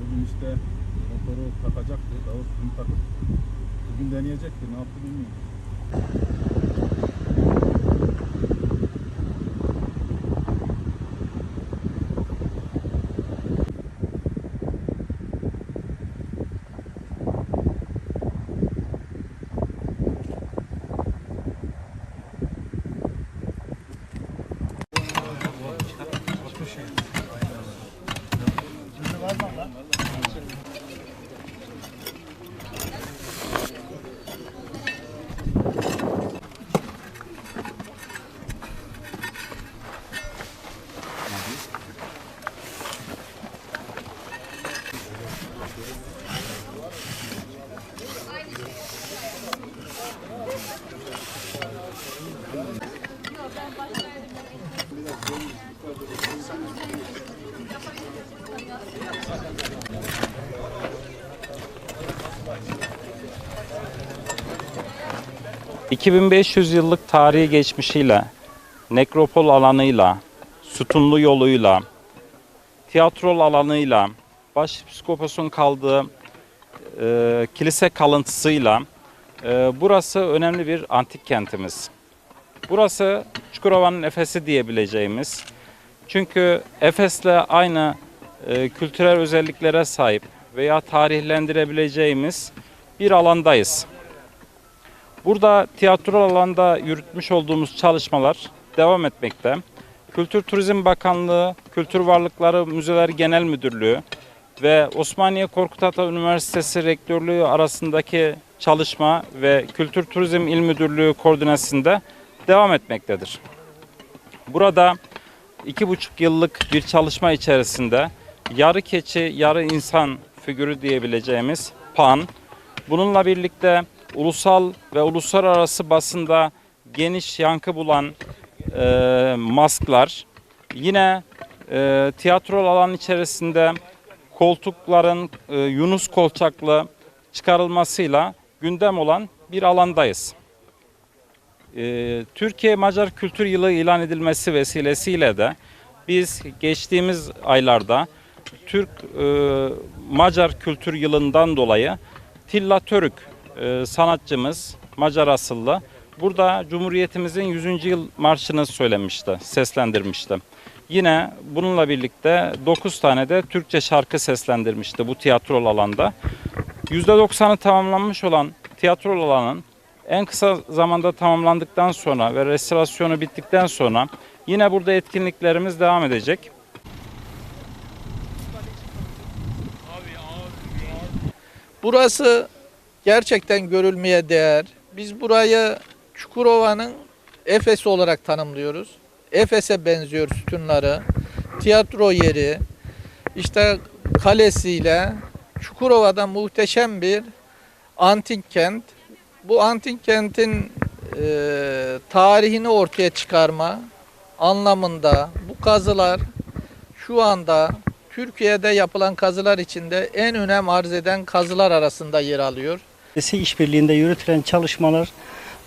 bugün işte motoru takacaktı. Davut dün takıp bugün deneyecekti. Ne yaptı bilmiyorum. 2500 yıllık tarihi geçmişiyle, nekropol alanıyla, sütunlu yoluyla, tiyatrol alanıyla, başpiskoposun kaldığı e, kilise kalıntısıyla e, burası önemli bir antik kentimiz. Burası Çukurova'nın Efes'i diyebileceğimiz. Çünkü Efes'le aynı e, kültürel özelliklere sahip veya tarihlendirebileceğimiz bir alandayız. Burada tiyatro alanda yürütmüş olduğumuz çalışmalar devam etmekte. Kültür Turizm Bakanlığı, Kültür Varlıkları Müzeleri Genel Müdürlüğü ve Osmaniye Korkut Ata Üniversitesi Rektörlüğü arasındaki çalışma ve Kültür Turizm İl Müdürlüğü koordinasyonunda devam etmektedir. Burada iki buçuk yıllık bir çalışma içerisinde yarı keçi, yarı insan figürü diyebileceğimiz pan, bununla birlikte ulusal ve uluslararası basında geniş yankı bulan e, masklar, yine e, tiyatro alan içerisinde koltukların e, Yunus kolçaklı çıkarılmasıyla gündem olan bir alandayız. E, Türkiye Macar Kültür Yılı ilan edilmesi vesilesiyle de biz geçtiğimiz aylarda Türk e, Macar Kültür Yılı'ndan dolayı Tilla Törük e, sanatçımız Macar asıllı burada Cumhuriyetimizin 100. yıl marşını söylemişti, seslendirmişti. Yine bununla birlikte 9 tane de Türkçe şarkı seslendirmişti bu tiyatrol alanda. %90'ı tamamlanmış olan tiyatrol alanın en kısa zamanda tamamlandıktan sonra ve restorasyonu bittikten sonra yine burada etkinliklerimiz devam edecek. Burası gerçekten görülmeye değer. Biz burayı Çukurova'nın Efes olarak tanımlıyoruz. Efes'e benziyor sütunları, tiyatro yeri, işte kalesiyle Çukurova'da muhteşem bir antik kent. Bu antik kentin e, tarihini ortaya çıkarma anlamında bu kazılar şu anda Türkiye'de yapılan kazılar içinde en önem arz eden kazılar arasında yer alıyor. Üniversitesi işbirliğinde yürütülen çalışmalar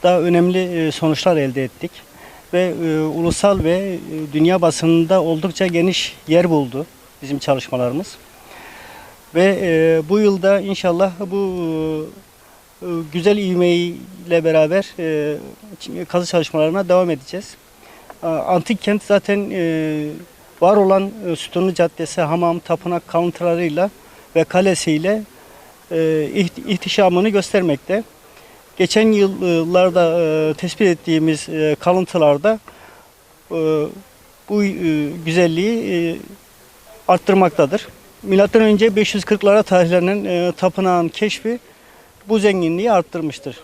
daha önemli e, sonuçlar elde ettik ve e, ulusal ve e, dünya basınında oldukça geniş yer buldu bizim çalışmalarımız. Ve bu yılda inşallah bu e, güzel ivmeyle beraber kazı çalışmalarına devam edeceğiz. Antik kent zaten var olan Sütunlu Caddesi, hamam, tapınak kalıntılarıyla ve kalesiyle ihtişamını göstermekte. Geçen yıllarda e, tespit ettiğimiz e, kalıntılarda e, bu e, güzelliği e, arttırmaktadır. Milattan önce 540'lara tarihlenen e, tapınağın keşfi bu zenginliği arttırmıştır.